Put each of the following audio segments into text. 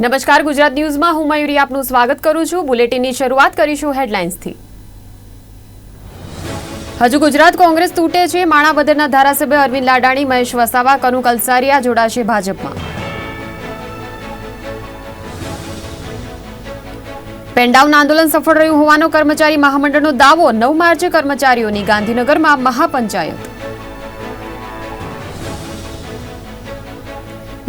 નમસ્કાર, ગુજરાત ન્યૂઝમાં હું મયુરી આપનું સ્વાગત કરું છું. બુલેટિનની શરૂઆત કરીશું હેડલાઇન્સથી. હજુ ગુજરાત કોંગ્રેસ તૂટે છે. માણાવદરના ધારાસભ્ય અરવિંદ લાડાણી, મહેશ વસાવા કનુ કલસારિયા જોડાશે ભાજપમાં. પેનડાઉન આંદોલન સફળ રહ્યું હોવાનો કર્મચારી મહામંડળનો દાવો. નવ માર્ચે કર્મચારીઓની ગાંધીનગરમાં મહાપંચાયત.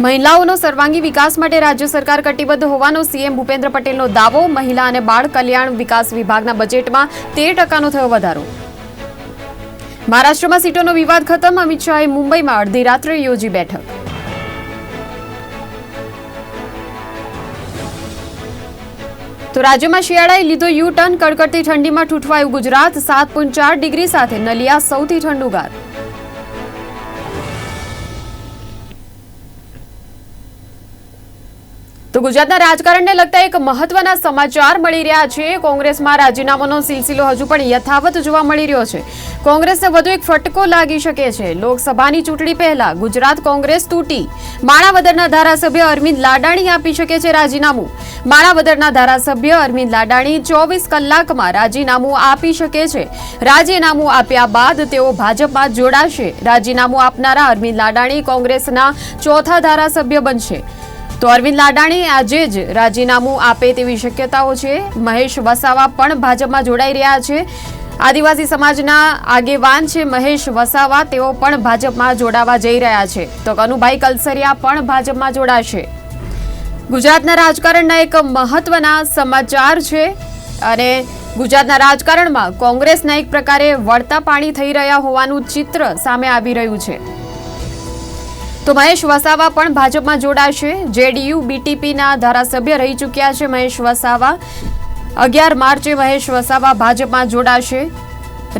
મહિલાઓનો સર્વાંગી વિકાસ માટે રાજ્ય સરકાર કટિબદ્ધ હોવાનો સીએમ ભૂપેન્દ્ર પટેલનો દાવો. મહિલા અને બાળ કલ્યાણ વિકાસ વિભાગના બજેટમાં તેર ટકાનો થયો વધારો. મહારાષ્ટ્રમાં સીટોનો વિવાદ ખતમ. અમિત શાહે મુંબઈમાં અડધી રાત્રે યોજી બેઠક. તો રાજ્યમાં શિયાળાએ લીધો યુ ટર્ન. કડકડતી ઠંડીમાં ઠૂઠવાયું ગુજરાત. સાત ડિગ્રી સાથે નલિયા સૌથી ઠંડુગાર તો ગુજરાતના રાજકારણને લગતા એક મહત્વના સમાચાર મળી રહ્યા છે. કોંગ્રેસમાં રાજીનામાનો સિલસિલો હજુ પણ યથાવત જોવા મળી રહ્યો છે. કોંગ્રેસને વધુ એક ફટકો લાગી શકે છે. લોકસભાની ચૂંટણી પહેલા ગુજરાત કોંગ્રેસ તૂટી. માણાવદરના ધારાસભ્ય અરવિંદ લાડાણી આપી શકે છે રાજીનામું. માણાવદરના ધારાસભ્ય અરવિંદ લાડાણી ચોવીસ કલાકમાં રાજીનામું આપી શકે છે. રાજીનામું આપ્યા બાદ તેઓ ભાજપમાં જોડાશે. રાજીનામું આપનારા અરવિંદ લાડાણી કોંગ્રેસના ચોથા ધારાસભ્ય બનશે. તો અરવિંદ લાડાણી આજે જ રાજીનામું આપે તેવી શક્યતાઓ છે. મહેશ વસાવા પણ ભાજપમાં જોડાઈ રહ્યા છે. આદિવાસી સમાજના આગેવાન છે મહેશ વસાવા. તેઓ પણ ભાજપમાં જોડાવા જઈ રહ્યા છે. તો કનુભાઈ કલસરિયા પણ ભાજપમાં જોડાશે. ગુજરાતના રાજકારણના એક મહત્વના સમાચાર છે અને ગુજરાતના રાજકારણમાં કોંગ્રેસના એક પ્રકારે વળતા પાણી થઈ રહ્યા હોવાનું ચિત્ર સામે આવી રહ્યું છે. તો મહેશ વસાવા પણ ભાજપમાં જોડાશે જેડીયુ, બીટીપીના ધારાસભ્ય રહી ચૂક્યા છે મહેશ વસાવા. અગિયાર માર્ચે મહેશ વસાવા ભાજપમાં જોડાશે.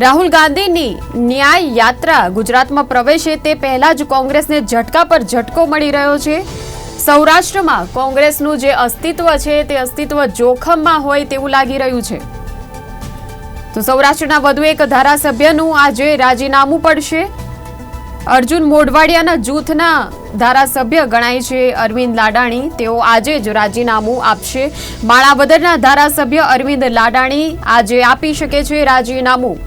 રાહુલ ગાંધીની ન્યાય યાત્રા ગુજરાતમાં પ્રવેશે તે પહેલા જ કોંગ્રેસને ઝટકા પર ઝટકો મળી રહ્યો છે. સૌરાષ્ટ્રમાં કોંગ્રેસનું જે અસ્તિત્વ છે તે અસ્તિત્વ જોખમમાં હોય તેવું લાગી રહ્યું છે. તો સૌરાષ્ટ્રના વધુ એક ધારાસભ્યનું આજે રાજીનામું પડશે. અર્જુન મોઢવાડિયાના જૂથના ધારાસભ્ય ગણાય છે અરવિંદ લાડાણી. તેઓ આજે જ રાજીનામું આપશે. માણાવદરના ધારાસભ્ય અરવિંદ લાડાણી આજે આપી શકે છે રાજીનામું.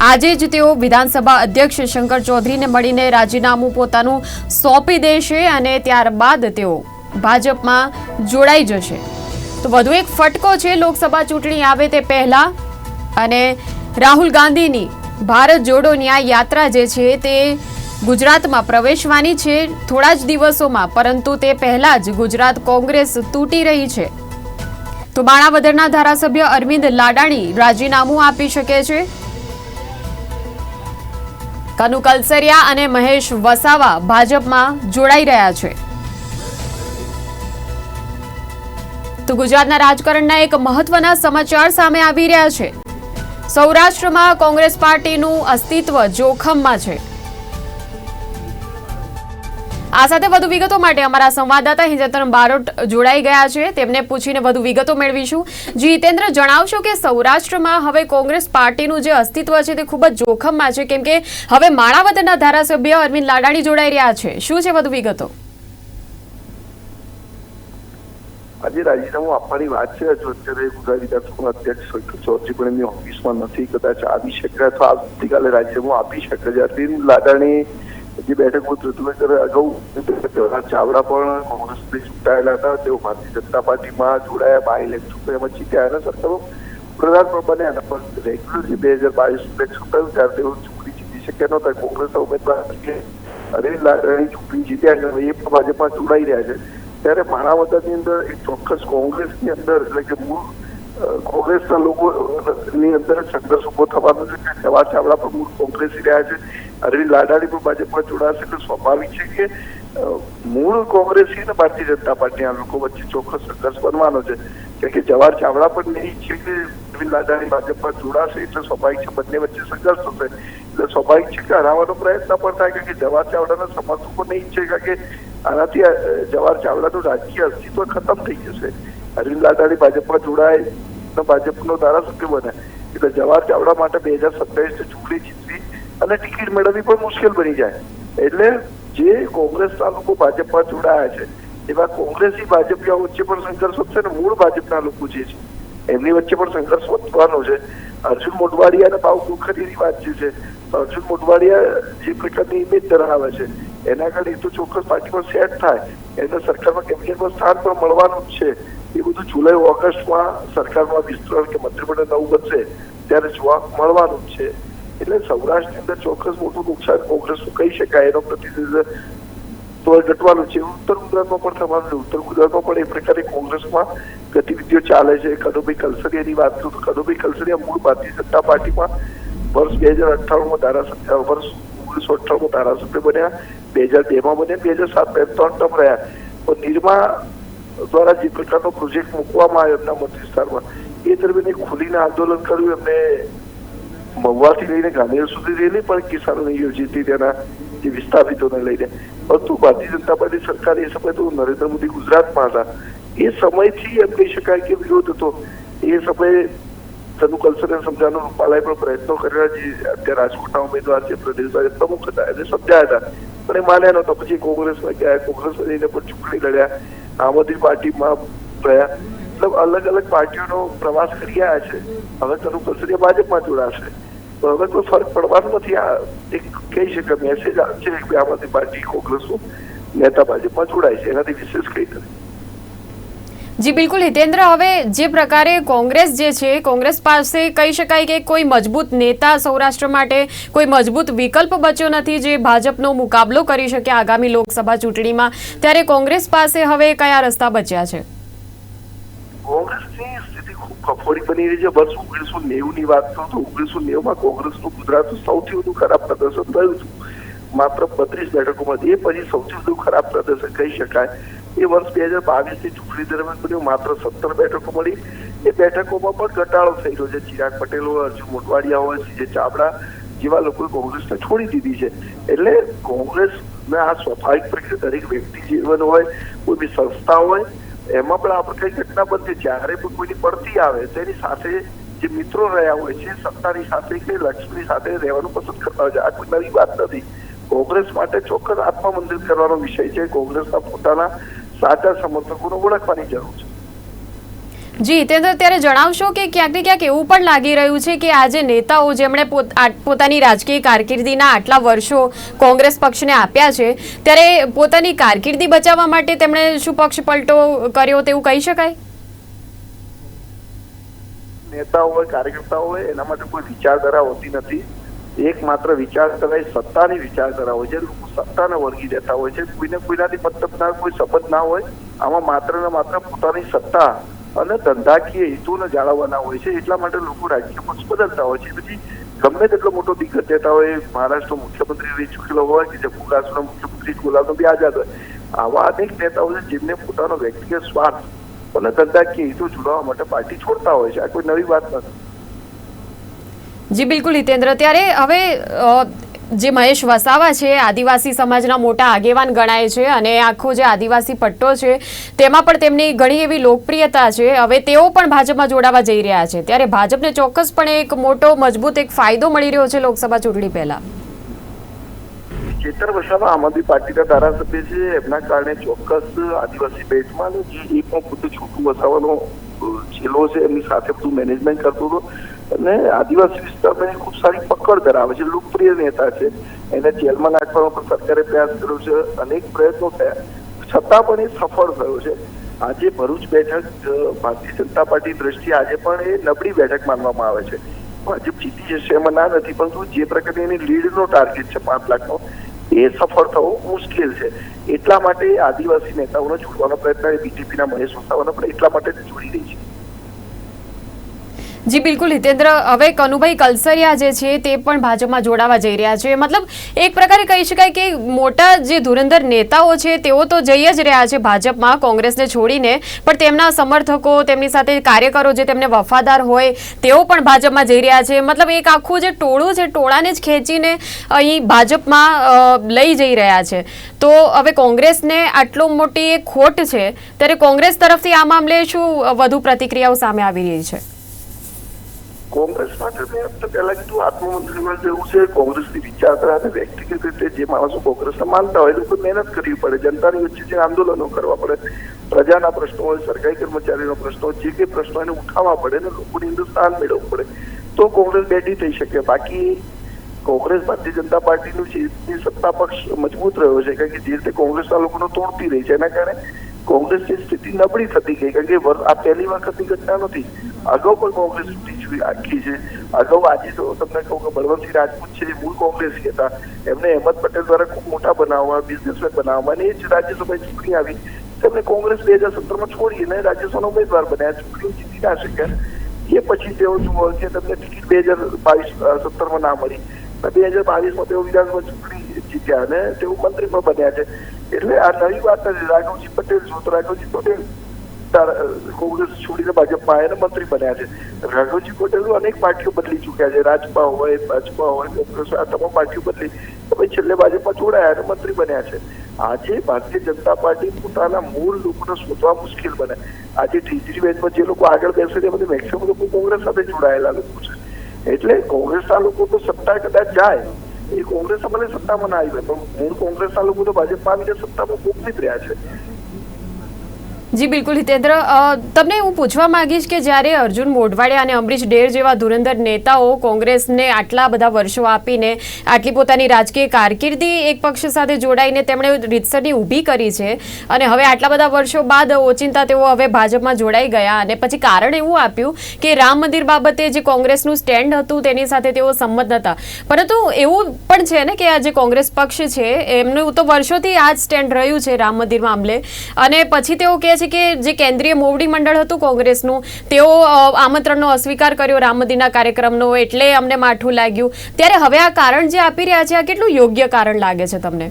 આજે જ તેઓ વિધાનસભા અધ્યક્ષ શંકર ચૌધરીને મળીને રાજીનામું પોતાનું સોંપી દેશે અને ત્યારબાદ તેઓ ભાજપમાં જોડાઈ જશે. તો વધુ એક ફટકો છે લોકસભા ચૂંટણી આવે તે પહેલા અને રાહુલ ગાંધીની ભારત જોડો ન્યાય યાત્રા જે છે તે ગુજરાતમાં પ્રવેશવાની છે થોડા જ દિવસોમાં, પરંતુ તે પહેલા જ ગુજરાત કોંગ્રેસ તૂટી રહી છે. તો માણાવદરના ધારાસભ્ય અરવિંદ લાડાણી રાજીનામું આપી શકે છે? કનુ કલસરિયા અને મહેશ વસાવા ભાજપમાં જોડાઈ રહ્યા છે. તો ગુજરાતના રાજકારણના એક મહત્વના સમાચાર સામે આવી રહ્યા છે. સૌરાષ્ટ્રમાં કોંગ્રેસ પાર્ટીનું અસ્તિત્વ જોખમમાં છે. આ સાથે વધુ વિગતો માટે અમારા સંવાદદાતા હિંજતન બારોટ જોડાઈ ગયા છે. તેમને પૂછીને વધુ વિગતો મેળવીશું. જીતેન્દ્ર જણાવશો કે સૌરાષ્ટ્રમાં હવે કોંગ્રેસ પાર્ટીનું જે અસ્તિત્વ છે તે ખૂબ જ જોખમમાં છે. કેમ કે હવે માણાવદરના ધારાસભ્ય અરવિંદ લાડાણી જોડાઈ રહ્યા છે. શું છે વધુ વિગતો? આજે રાજીનામું આપવાની વાત છે. જો અત્યારે ગુજરાત વિધાનસભાના અધ્યક્ષ ચૌધરી પણ એમની ઓફિસમાં નથી. કદાચ આવી શકે અથવા આવતીકાલે રાજીનામું આપી શકે. છે લાડાણી જે બેઠક નેતૃત્વ અગાઉ જવાહર ચાવડા પણ કોંગ્રેસથી ચૂંટાયેલા હતા. તેઓ ભારતીય જનતા પાર્ટીમાં જોડાયા, બાય ઇલેક્શન એમાં જીત્યા અને સત્તામાં પ્રધાન બન્યા પણ રેગ્યુલર જે બે હજાર બાવીસ ઇલેક્શન થયું ત્યારે તેઓ ચૂંટણી જીતી શક્યા નહોતા. કોંગ્રેસના ઉમેદવાર અરવિંદ લાડાણી ચૂંટણી જીત્યા છે એ પણ ભાજપમાં જોડાઈ રહ્યા છે. ત્યારે માણાવદરની અંદર એક ચોક્કસ કોંગ્રેસની અંદર એટલે કે મૂળ કોંગ્રેસના લોકોની અંદર સંઘર્ષ ઊભો થવાનો છે કે જવાહર ચાવડા પણ મૂળ કોંગ્રેસી રહ્યા છે. અરવિંદ લાડાણી પણ ભાજપમાં જોડાશે એટલે સ્વાભાવિક છે કે મૂળ કોંગ્રેસી અને ભારતીય જનતા આ લોકો વચ્ચે ચોખ્ખો સંઘર્ષ બનવાનો છે. કારણ કે જવાહર ચાવડા પણ નહીં છે કે અરવિંદ લાડાણી ભાજપમાં જોડાશે એટલે સ્વાભાવિક છે બંને વચ્ચે સંઘર્ષ થશે. એટલે સ્વાભાવિક છે કે હરાવવાનો પ્રયત્ન પણ થાય કારણ કે જવાહર ચાવડાના સમર્થકો નહીં ઈચ્છે કારણ કે આનાથી જવાહર ચાવડાનું રાજકીય અસ્તિત્વ ખતમ થઈ જશે. અરવિંદ લાડાણી ભાજપમાં જોડાય ભાજપનો ધારાસભ્ય બને. એટલે જવાહર ચાવડા માટે બે હજાર સત્યાવીસ ચૂંટણી જીતવી અને ટિકિટ મેળવવી પણ મુશ્કેલ બની જાય. એટલે જે કોંગ્રેસના લોકો ભાજપમાં જોડાયા છે, એવા કોંગ્રેસી ભાજપિયા વચ્ચે પણ સંઘર્ષ વધશે અને મૂળ ભાજપના લોકો જે છે, એમની વચ્ચે પણ સંઘર્ષ વધવાનો છે. અર્જુન મોઢવાડિયાને ભાવ ખરીદી વાત જે છે અર્જુન મોટવાડિયા જે પ્રકારની ઇમેજ ધરાવે છે, એના આગળ એ તો ચોક્કસ પાર્ટીમાં સેટ થાય. એને સરકારમાં કેબિનેટમાં સ્થાન પણ મળવાનું જ છે. એ બધું જુલાઈ, ઓગસ્ટમાં સરકારમાં વિસ્તરણ કે મંત્રીમંડળ નવું બનશે, ત્યારે જોવા મળવાનું જ છે. એટલે સૌરાષ્ટ્રની અંદર ચોક્કસ મોટું નુકસાન કોંગ્રેસનું કહી શકાય, એનો પ્રતિનિધિત્વ ઘટવાનું છે. ઉત્તર ગુજરાતમાં પણ થવાનું છે. ઉત્તર ગુજરાતમાં પણ એ પ્રકારે કોંગ્રેસમાં ગતિવિધિઓ ચાલે છે. કનુભાઈ કલસરિયાની વાત કરું તો કનુભાઈ કલસરિયા મૂળ ભારતીય જનતા પાર્ટીમાં વર્ષ બે હજાર અઠ્ઠાણું ધારાસભ્ય વર્ષ ઓગણીસો અઠ્ઠાણું ધારાસભ્ય બન્યા. બે હજાર બેમાં બન્યા, બે હજાર સાત બે ત્રણ ટર્મ રહ્યા. પણ નિર્મા દ્વારા જે પ્રકારનો પ્રોજેક્ટ મૂકવામાં આવ્યો એમના મત વિસ્તારમાં એ દરમિયાન એ ખુલીને આંદોલન કર્યું. એમને મહુવાથી લઈને ગાંધીનગર સુધી રહેલી પણ કિસાનોને યોજી હતી તેના જે વિસ્થાપિતોને લઈને. પરંતુ ભારતીય જનતા પાર્ટી સરકાર એ સમયે તો નરેન્દ્ર મોદી ગુજરાતમાં હતા. એ સમયથી એમ કહી શકાય કે વિરોધ હતો. એ સમયે તનુ કલ્સરે સમજાવવાનો રૂપાલાએ પણ પ્રયત્નો કર્યા જે અત્યારે રાજકોટના ઉમેદવાર છે પ્રદેશ ભાજપ પ્રમુખ હતા, એને સમજાયા હતા. પણ એ માન્યા નહોતા. પછી કોંગ્રેસમાં ગયા કોંગ્રેસ રહીને પણ ચૂંટણી લડ્યા. આમ આદમી પાર્ટીમાં રહ્યા મતલબ અલગ અલગ પાર્ટીઓનો પ્રવાસ કરી આવ્યા છે. હવે તનુ કલ્સરે ભાજપમાં જોડાશે. તો હવે કોઈ ફરક પડવાનો નથી. આ એક કહી શકે મેસેજ આવશે કે આમ આદમી પાર્ટી, કોંગ્રેસનું નેતા ભાજપમાં જોડાય છે. એનાથી વિશેષ કઈ નથી. જી, બિલકુલ, હિતેન્દ્ર. હવે જે પ્રકારે કોંગ્રેસ જે છે, કોંગ્રેસ પાસે કહી શકાય કે કોઈ મજબૂત નેતા સૌરાષ્ટ્ર માટે કોઈ મજબૂત વિકલ્પ બચ્યો નથી જે ભાજપનો મુકાબલો કરી શકે આગામી લોકસભા ચૂંટણીમાં, ત્યારે કોંગ્રેસ પાસે હવે કયા રસ્તા બચ્યા છે? કફોડી બની રહી છે. વર્ષ ઓગણીસો નેવું ની વાત કરું તો ઓગણીસો નેવું માં કોંગ્રેસનું ગુજરાત સૌથી વધુ ખરાબ પ્રદર્શન થયું હતું. માત્ર બત્રીસ બેઠકોમાં એ પછી સૌથી વધુ ખરાબ પ્રદર્શન કહી શકાય. એ વર્ષ બે હજાર બાવીસની ચૂંટણી દરમિયાન બન્યું. માત્ર સત્તર બેઠકો મળી. એ બેઠકોમાં પણ ઘટાડો થઈ રહ્યો છે. ચિરાગ પટેલ હોય, અર્જુન મોટવાડિયા હોય, સીજે ચાવડા જેવા લોકોએ કોંગ્રેસને છોડી દીધી છે. એટલે કોંગ્રેસ આ સ્વાભાવિક પ્રક્રિયા દરેક વ્યક્તિ જીવન હોય, કોઈ બી સંસ્થા હોય, એમાં પણ આપણે કઈ ઘટના બનતી જ્યારે પણ કોઈની પડતી આવે, તેની સાથે જે મિત્રો રહ્યા હોય છે, સત્તાની સાથે કે લક્ષ્મી સાથે રહેવાનું પસંદ કરતા હોય છે. આ કોઈ નવી વાત નથી. કોંગ્રેસ માટે ચોક્કસ આત્મમંદિર કરવાનો વિષય છે. કોંગ્રેસના પોતાના સાચા સમર્થકોને ઓળખવાની જરૂર છે. જી હિતેન્દ્ર ત્યારે જણાવશો કે ક્યાંક ને ક્યાંક એવું પણ લાગી રહ્યું છે કે આજે નેતાઓ જેમણે પોતાની રાજકીય કારકિર્દીના આટલા વર્ષો કોંગ્રેસ પક્ષને આપ્યા છે ત્યારે પોતાની કારકિર્દી બચાવવા માટે તેમણે શું પક્ષ પલટો કર્યો તેવું કહી શકાય? નેતાઓ હોય કાર્યકર્તાઓ હોય એના માટે કોઈ વિચારધારા હોતી નથી. એક માત્ર વિચારધારા એ સત્તાની વિચારધારા હોય છે લોકો સત્તાને વળગી રહેતા હોય છે, કોઈને કોઈનાથી મતલબ ના, કોઈ સંબંધ ના હોય, આમાં માત્ર ને માત્ર પોતાની સત્તા અને ધંધાકીય હેતુને જાળવવાના હોય છે, એટલા માટે લોકો રાજકીય પક્ષ બદલતા હોય છે. પછી ગમે તેટલો મોટો દિગ્ગજ નેતા હોય, મહારાષ્ટ્રનો મુખ્યમંત્રી રહી ચૂકેલો હોય, કે જમ્મુ કાશ્મીરનો મુખ્યમંત્રી ગુલામનબી આઝાદ હોય, આવા અનેક નેતાઓ છે, જેમને પોતાનો વ્યક્તિગત સ્વાર્થ અને ધંધાકીય હેતુ જોડાવા માટે પાર્ટી છોડતા હોય છે. આ કોઈ નવી વાત નથી. જી, બિલકુલ હિતેન્દ્ર. ત્યારે હવે જે મહેશ વસાવા છે, આદિવાસી સમાજના મોટા આગેવાન ગણાય છે અને આખો જે આદિવાસી પટ્ટો છે, તેમાં પણ તેમની ઘણી એવી લોકપ્રિયતા છે. હવે તેઓ પણ ભાજપમાં જોડાવા જઈ રહ્યા છે. ત્યારે ભાજપને ચોક્કસપણે એક મોટો, મજબૂત એક ફાયદો મળી રહ્યો છે લોકસભા ચૂંટણી પહેલા. ચેતર વસાવા આમ આદમી પાર્ટીના ધારાસભ્ય છે. એમના કારણે ચોક્કસ આદિવાસી બેટમાં જે એ પણ પોતે છોટું વસાવાનો છેલ્લો છે, એમની સાથે બધું મેનેજમેન્ટ કરતો હતો. અને આદિવાસી વિસ્તારમાં એની ખૂબ સારી પકડ ધરાવે છે, લોકપ્રિય નેતા છે. એને જેલમાં નાખવાનો પણ સરકારે પ્રયાસ કર્યો છે, અનેક પ્રયત્નો થયા. છતાં પણ એ સફળ થયો છે. આજે ભરૂચ બેઠક ભારતીય જનતા પાર્ટી દ્રષ્ટિએ આજે પણ એ નબળી બેઠક માનવામાં આવે છે. ભાજપ જીતી જશે એમાં ના નથી, પરંતુ જે પ્રકારની એની લીડનો ટાર્ગેટ છે પાંચ લાખનો એ સફળ થવો મુશ્કેલ છે. એટલા માટે આદિવાસી નેતાઓને જોડવાનો પ્રયત્ન બીજેપીના મહેશ વસાવાનો પણ એટલા માટે જ જોડી રહી છે. જી, બિલકુલ. હિતેન્દ્ર, હવે કનુભાઈ કલસરિયા જે છે તે પણ ભાજપમાં જોડાવા જઈ રહ્યા છે. મતલબ એક પ્રકારે કહી શકાય કે મોટા જે ધુરંધર નેતાઓ છે, તેઓ તો જઈ જ રહ્યા છે ભાજપમાં કોંગ્રેસને છોડીને. પણ તેમના સમર્થકો, તેમની સાથે કાર્યકરો જે તેમને વફાદાર હોય, તેઓ પણ ભાજપમાં જઈ રહ્યા છે. મતલબ એક આખું જે ટોળું છે, ટોળાને જ ખેંચીને અહીં ભાજપમાં લઈ જઈ રહ્યા છે. તો હવે કોંગ્રેસને આટલો મોટી ખોટ છે, ત્યારે કોંગ્રેસ તરફથી આ મામલે શું વધુ પ્રતિક્રિયાઓ સામે આવી રહી છે? કોંગ્રેસ માટે મેં તો પહેલા કીધું આત્મમંત્રીમાં જેવું છે કોંગ્રેસની વિચારધારા અને વ્યક્તિગત રીતે જે માણસો કોંગ્રેસને માનતા હોય એ લોકો મહેનત કરવી પડે. જનતાની વચ્ચે જે આંદોલનો કરવા પડે પ્રજાના પ્રશ્નો હોય સરકારી કર્મચારીનો પ્રશ્નો હોય, જે કંઈ પ્રશ્નો એને ઉઠાવવા પડે ને લોકોની અંદર સ્થાન મેળવવું પડે. તો કોંગ્રેસ બેઠી થઈ શકે. બાકી કોંગ્રેસ ભારતીય જનતા પાર્ટીનું જે સત્તા પક્ષ મજબૂત રહ્યો છે કારણ કે જે રીતે કોંગ્રેસના લોકોનો તોડતી રહી છે એના કારણે કોંગ્રેસની સ્થિતિ નબળી થતી ગઈ કારણ કે વર- આ પહેલી વખતની ઘટના નથી અગાઉ પણ કોંગ્રેસ તૂટી ચૂકી આખી છે અગાઉ આજે તો તમને કહું કે બળવંતસિંહ રાજપૂત છે એ મૂળ કોંગ્રેસી હતા એમને અહેમદ પટેલ દ્વારા ખૂબ મોટા બનાવવા બિઝનેસમેન બનાવવા અને એ જ રાજ્યસભા ચૂંટણી આવી તેમને કોંગ્રેસ બે હજાર સત્તરમાં છોડી અને રાજ્યસભાના ઉમેદવાર બન્યા ચૂંટણી જીતી ના શક્યા એ પછી તેઓ જુઓ કે તમને ટિકિટ બે હજાર બાવીસ સત્તરમાં ના મળી અને બે હજાર બાવીસમાં તેઓ વિધાનસભા ચૂંટણી જીત્યા અને તેઓ મંત્રી પણ બન્યા છે એટલે આ નવી વાત નથી રાઘવજી પટેલ જો રાઘવજી પટેલ કોંગ્રેસ છોડીને ભાજપમાં આવ્યા મંત્રી બન્યા છે. રાઘવજી પટેલ અનેક પાર્ટીઓ બદલી ચૂક્યા છે. રાજપા હોય, ભાજપા હોય, કોંગ્રેસ આ તમામ પાર્ટીઓ બદલી. પછી છેલ્લે ભાજપમાં જોડાયા અને મંત્રી બન્યા છે. આજે ભારતીય જનતા પાર્ટી પોતાના મૂળ લોકોને શોધવા મુશ્કેલ બને. આજે ત્રીજી બેન્ચમાં જે લોકો આગળ બેસે છે, એ મેક્સિમમ લોકો કોંગ્રેસ સાથે જોડાયેલા લોકો છે. એટલે કોંગ્રેસના લોકો તો સત્તા કદાચ જાય એ કોંગ્રેસ ભલે સત્તામાં ના આવી હોય પણ મૂળ કોંગ્રેસના લોકો તો ભાજપમાં આવીને સત્તામાં મોકલી જ રહ્યા છે. જી, બિલકુલ, હિતેન્દ્ર. તમને હું પૂછવા માંગીશ કે જ્યારે અર્જુન મોઢવાડિયા અને અમરીશ ડેર જેવા ધુરંધર નેતાઓ કોંગ્રેસને આટલા બધા વર્ષો આપીને આટલી પોતાની રાજકીય કારકિર્દી એક પક્ષ સાથે જોડાઈને તેમણે રીતસરની ઊભી કરી છે અને હવે આટલા બધા વર્ષો બાદ ઓચિંતા તેઓ હવે ભાજપમાં જોડાઈ ગયા અને પછી કારણ એવું આપ્યું કે રામ મંદિર બાબતે જે કોંગ્રેસનું સ્ટેન્ડ હતું તેની સાથે તેઓ સંમત નહોતા પરંતુ એવું પણ છે ને કે આ જે કોંગ્રેસ પક્ષ છે, એમનું તો વર્ષોથી આ જ સ્ટેન્ડ રહ્યું છે રામ મંદિર મામલે અને પછી તેઓ કહે છે કે જે કેન્દ્રીય મોવડી મંડળ હતું કોંગ્રેસનું, તેઓ આમંત્રણનો અસ્વીકાર કર્યો રામ મંદિરના કાર્યક્રમનો એટલે અમને માઠું લાગ્યું. ત્યારે હવે આ કારણ જે આપી રહ્યા છે, આ કેટલું યોગ્ય કારણ લાગે છે તમને?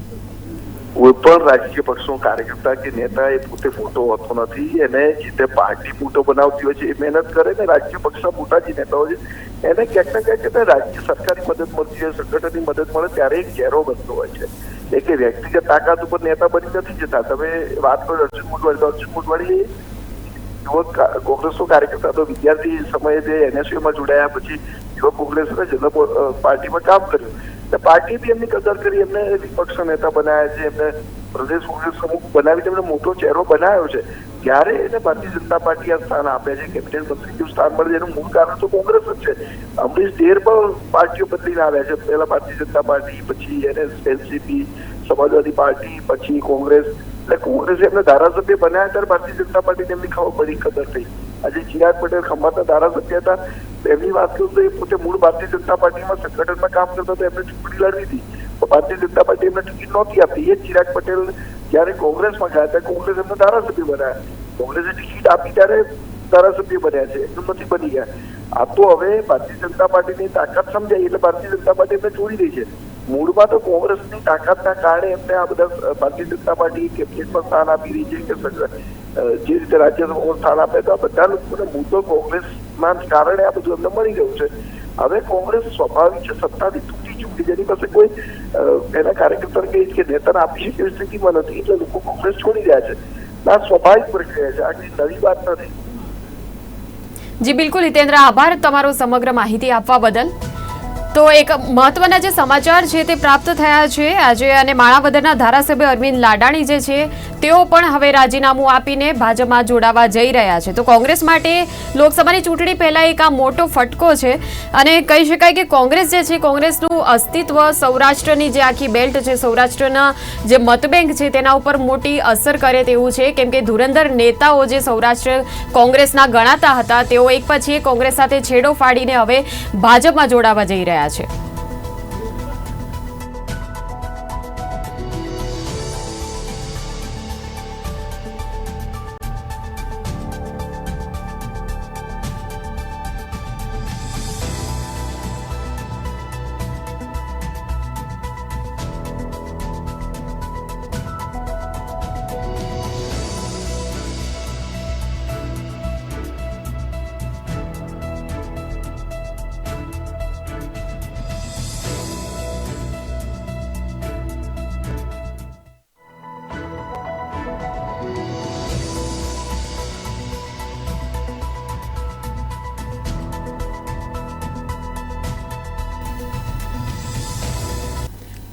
કોઈ પણ રાજકીય પક્ષનો કાર્યકર્તા કે નેતા એ પોતે મોટો હોતો નથી, એને જે તે પાર્ટી મોટો બનાવતી હોય છે, એ મહેનત કરે ને રાજકીય પક્ષના મોટા જે નેતાઓ છે, એને ક્યાંક ને ક્યાંક રાજ્ય સરકારની મદદ મળતી હોય, સંગઠનની મદદ મળે, ત્યારે એક ચહેરો બનતો હોય છે. એ કે વ્યક્તિગત તાકાત ઉપર નેતા બની નથી જતા. તમે વાત કરો અર્જુન મોટવાડી તો અર્જુન મોટવાડી યુવક કોંગ્રેસનો કાર્યકર્તા હતો વિદ્યાર્થી સમયે જે એનએસયુમાં જોડાયા પછી યુવક કોંગ્રેસ જનરલ બો- અ, પાર્ટીમાં કામ કર્યું. એટલે પાર્ટી બી એમની કદર કરી એમને વિપક્ષ નેતા બનાવ્યા છે. એમને પ્રદેશ કોંગ્રેસ પ્રમુખ બનાવી એમને મોટો ચહેરો બનાવ્યો છે. ત્યારે એને ભારતીય જનતા પાર્ટી આ સ્થાન આપે છે? કેબિનેટ મંત્રીનું સ્થાન મળે એનું મૂળ કારણ તો કોંગ્રેસ જ છે. અમરીશ ઢેર પણ પાર્ટીઓ બદલીને આવ્યા છે. પહેલા ભારતીય જનતા પાર્ટી, પછી એનએસ, એનસીપી, સમાજવાદી પાર્ટી, પછી કોંગ્રેસ. એટલે કોંગ્રેસે એમને ધારાસભ્ય બનાવ્યા ત્યારે ભારતીય જનતા પાર્ટીને એમની ખબર પડી કદર થઈ. આજે ચિરાગ પટેલ ખંભાતના ધારાસભ્ય હતા. એમની વાત કરું તો એ પોતે મૂળ ભારતીય જનતા પાર્ટીમાં સંગઠનમાં કામ કરતા હતા એમને ચૂંટણી લડવી હતી. ભારતીય જનતા પાર્ટી એમને ટિકિટ નહોતી આપી. એ ચિરાગ પટેલ જ્યારે કોંગ્રેસમાં ગયા ત્યારે કોંગ્રેસ એમને ધારાસભ્ય બનાવ્યા કોંગ્રેસે ટિકિટ આપી ત્યારે ધારાસભ્ય બન્યા છે, એમનું નથી બની ગયા. આ તો હવે ભારતીય જનતા પાર્ટીની તાકાત સમજાય એટલે ભારતીય જનતા પાર્ટી એમને છોડી દે છે. મૂળમાં તો કોંગ્રેસની તાકાતના કારણે એમને આ બધા ભારતીય જનતા પાર્ટી કેબિનેટમાં સ્થાન આપી રહી છે કે જે રીતે રાજ્યસભામાં સ્થાન આપે તો આ બધા લોકોને મૂળ કોંગ્રેસના કારણે આ બધું એમને મળી ગયું છે. હવે કોંગ્રેસ સ્વાભાવિક છે સત્તાથી તૂટી ચૂકી જેની પાસે કોઈ એના કાર્યકર્તા કે કે નેતાને આપી શકે એવી સ્થિતિમાં નથી, એટલે લોકો કોંગ્રેસ છોડી રહ્યા છે. આ સ્વાભાવિક પ્રક્રિયા છે આટલી નવી વાત નથી. જી, બિલકુલ હિતેન્દ્ર, આભાર તમારો સમગ્ર માહિતી આપવા બદલ. તો એક મહત્વના જે સમાચાર છે તે પ્રાપ્ત થયા છે આજે અને માણાવદરના ધારાસભ્ય અરવિંદ લાડાણી જે છે, તેઓ પણ હવે રાજીનામું આપીને ભાજપમાં જોડાવા જઈ રહ્યા છે. તો કોંગ્રેસ માટે લોકસભાની ચૂંટણી પહેલાં એક આ મોટો ફટકો છે અને કહી શકાય કે કોંગ્રેસ જે છે, કોંગ્રેસનું અસ્તિત્વ સૌરાષ્ટ્રની જે આખી બેલ્ટ છે, સૌરાષ્ટ્રના જે મતબેંક છે તેના ઉપર મોટી અસર કરે તેવું છે. કેમ કે ધુરંધર નેતાઓ જે સૌરાષ્ટ્ર કોંગ્રેસના ગણાતા હતા, તેઓ એક પછી એક કોંગ્રેસ સાથે છેડો ફાડીને હવે ભાજપમાં જોડાવા જઈ રહ્યા છે.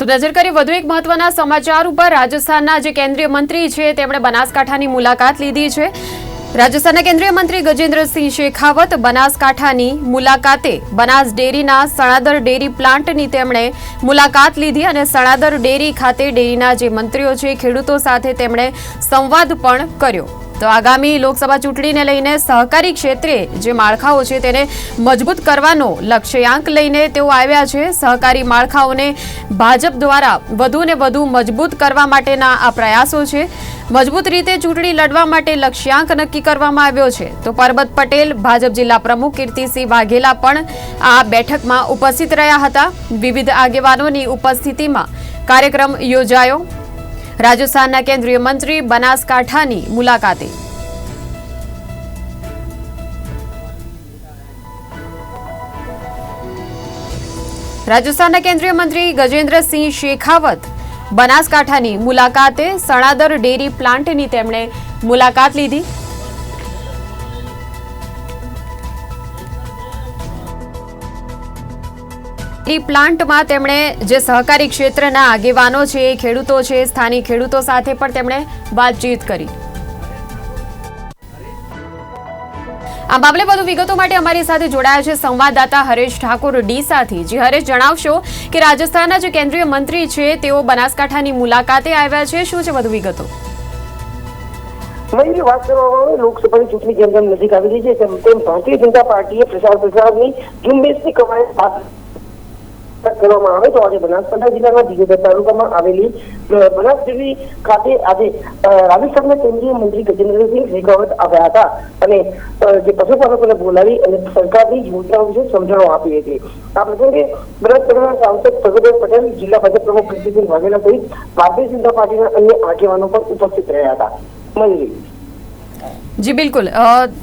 તો નજર કરી વધુ એક મહત્વના સમાચાર ઉપર. રાજસ્થાનના જે કેન્દ્રીય મંત્રી છે, તેમણે બનાસકાંઠાની મુલાકાત લીધી છે. રાજસ્થાનના કેન્દ્રીય મંત્રી ગજેન્દ્રસિંહ શેખાવત બનાસકાંઠાની મુલાકાતે બનાસ ડેરીના સણાદર ડેરી પ્લાન્ટની તેમણે મુલાકાત લીધી અને સણાદર ડેરી ખાતે ડેરીના જે મંત્રીઓ છે, ખેડૂતો સાથે તેમણે સંવાદ પણ કર્યો. તો આગામી લોકસભા ચૂંટણીને લઈને સહકારી ક્ષેત્રે જે માળખાઓ છે તેને મજબૂત કરવાનો લક્ષ્યાંક લઈને તેઓ આવ્યા છે. સહકારી માળખાઓને ભાજપ દ્વારા વધુ ને વધુ મજબૂત કરવા માટેના આ પ્રયાસો છે. મજબૂત રીતે ચૂંટણી લડવા માટે લક્ષ્યાંક નક્કી કરવામાં આવ્યો છે. તો પરબત પટેલ, ભાજપ જિલ્લા પ્રમુખ કીર્તિસિંહ વાઘેલા પણ આ બેઠકમાં ઉપસ્થિત રહ્યા હતા. વિવિધ આગેવાનોની ઉપસ્થિતિમાં કાર્યક્રમ યોજાયો. રાજસ્થાનના કેન્દ્રીય મંત્રી બનાસકાંઠાની મુલાકાતે. રાજસ્થાનના કેન્દ્રીય મંત્રી ગજેન્દ્રસિંહ શેખાવત બનાસકાંઠાની મુલાકાતે સણાદર ડેરી પ્લાન્ટની તેમણે મુલાકાત લીધી. ડેરી પ્લાન્ટમાં તેમણે જે સહકારી ક્ષેત્રના આગેવાનો છે, ખેડૂતો છે, સ્થાનિક ખેડૂતો સાથે પણ તેમણે વાતચીત કરી. આ મામલે વધુ વિગતો માટે અમારી સાથે જોડાયા છે સંવાદદાતા હરેશ ઠાકોર ડીસાથી. જી હરેશ, જણાવશો કે રાજસ્થાનના જે કેન્દ્રીય મંત્રી છે, તેઓ બનાસકાંઠાની મુલાકાતે આવ્યા છે. શું છે વધુ વિગતો? મયુરી વાત કરવામાં આવે લોકસભાની ચૂંટણી જેમ જેમ નજીક આવી રહી છે, તેમ તેમ ભારતીય જનતા પાર્ટીએ પ્રચાર પ્રસારની ઝુંબેશની કવાયત કરવામાં આવે તો આજે બનાસકાંઠા જિલ્લાના દિયોદર તાલુકામાં આવેલી અ, બનાસ ડેરી ખાતે આજે રાજસ્થાનના કેન્દ્રીય મંત્રી ગજેન્દ્રસિંહ શેખાવત આવ્યા હતા અને જે પશુપાલકોને બોલાવી અને સરકારની યોજનાઓ વિશે સમજણો આપી હતી. આ પ્રસંગે બનાસકાંઠાના સાંસદ પ્રભુભાઈ પટેલ જિલ્લા ભાજપ પ્રમુખ કીર્તિસિંહ વાઘેલા સહિત ભારતીય જનતા પાર્ટીના અન્ય આગેવાનો પણ ઉપસ્થિત રહ્યા હતા. મયુરી જી, બિલકુલ.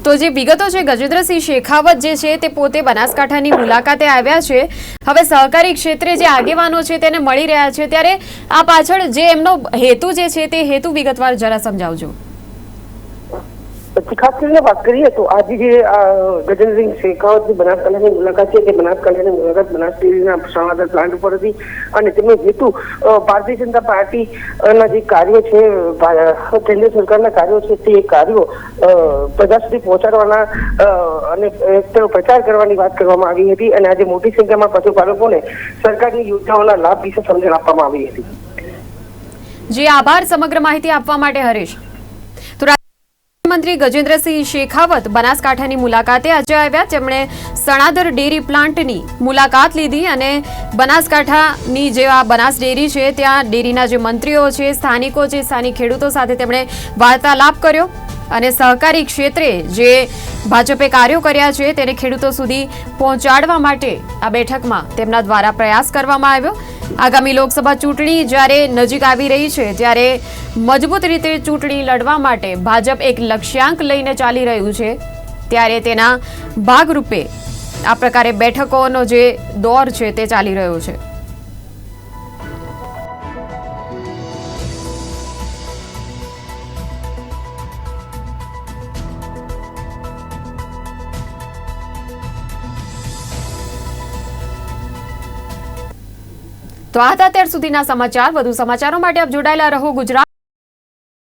તો જે વિગતો છે, ગજેન્દ્રસિંહ શેખાવત જે છે, તે પોતે બનાસકાંઠાની મુલાકાતે આવ્યા છે. હવે સહકારી ક્ષેત્રે જે આગેવાનો છે, તેને મળી રહ્યા છે. ત્યારે આ પાછળ જે એમનો હેતુ જે છે, તે હેતુ વિગતવાર જરા સમજાવજો. પછી ખાસ કરીને વાત કરીએ તો આજે જે ગજેન્દ્રસિંહ શેખાવતની બનાસકાંઠાની મુલાકાત છે તે બનાસકાંઠાની મુલાકાત બનાસ ડેરીના સણાદર પ્લાન્ટ ઉપર હતી અને તેમનો હેતુ ભારતીય જનતા પાર્ટી ના જે કાર્યો છે કેન્દ્ર સરકારના કાર્યો છે તે કાર્યો પ્રજા સુધી પહોંચાડવાના અને તેનો પ્રચાર કરવાની વાત કરવામાં આવી હતી અને આજે મોટી સંખ્યામાં પશુપાલકોને સરકારની યોજનાઓના લાભ વિશે સમજણ આપવામાં આવી હતી. જી, આભાર. સમગ્ર માહિતી આપવા માટે હરેશ. મંત્રી ગજેન્દ્રસિંહ શેખાવત બનાસકાંઠાની મુલાકાતે આજે આવ્યા. તેમણે સણાદર ડેરી પ્લાન્ટની મુલાકાત લીધી અને બનાસકાંઠાની જે આ બનાસ ડેરી છે, ત્યાં ડેરીના જે મંત્રીઓ છે, સ્થાનિકો છે, સ્થાનિક ખેડૂતો સાથે તેમણે વાર્તાલાપ કર્યો અને સહકારી ક્ષેત્રે જે ભાજપે કાર્યો કર્યા છે, તેને ખેડૂતો સુધી પહોંચાડવા માટે આ બેઠકમાં તેમના દ્વારા પ્રયાસ કરવામાં આવ્યો. આગામી લોકસભા ચૂંટણી જ્યારે નજીક આવી રહી છે, ત્યારે મજબૂત રીતે ચૂંટણી લડવા માટે ભાજપ એક લક્ષ્યાંક લઈને ચાલી રહ્યું છે. ત્યારે તેના ભાગરૂપે આ પ્રકારે બેઠકોનો જે દોર છે, તે ચાલી રહ્યો છે. તો આ હતા અત્યાર સુધીના સમાચાર. વધુ સમાચારો માટે આપ જોડાયેલા રહો ગુજરાત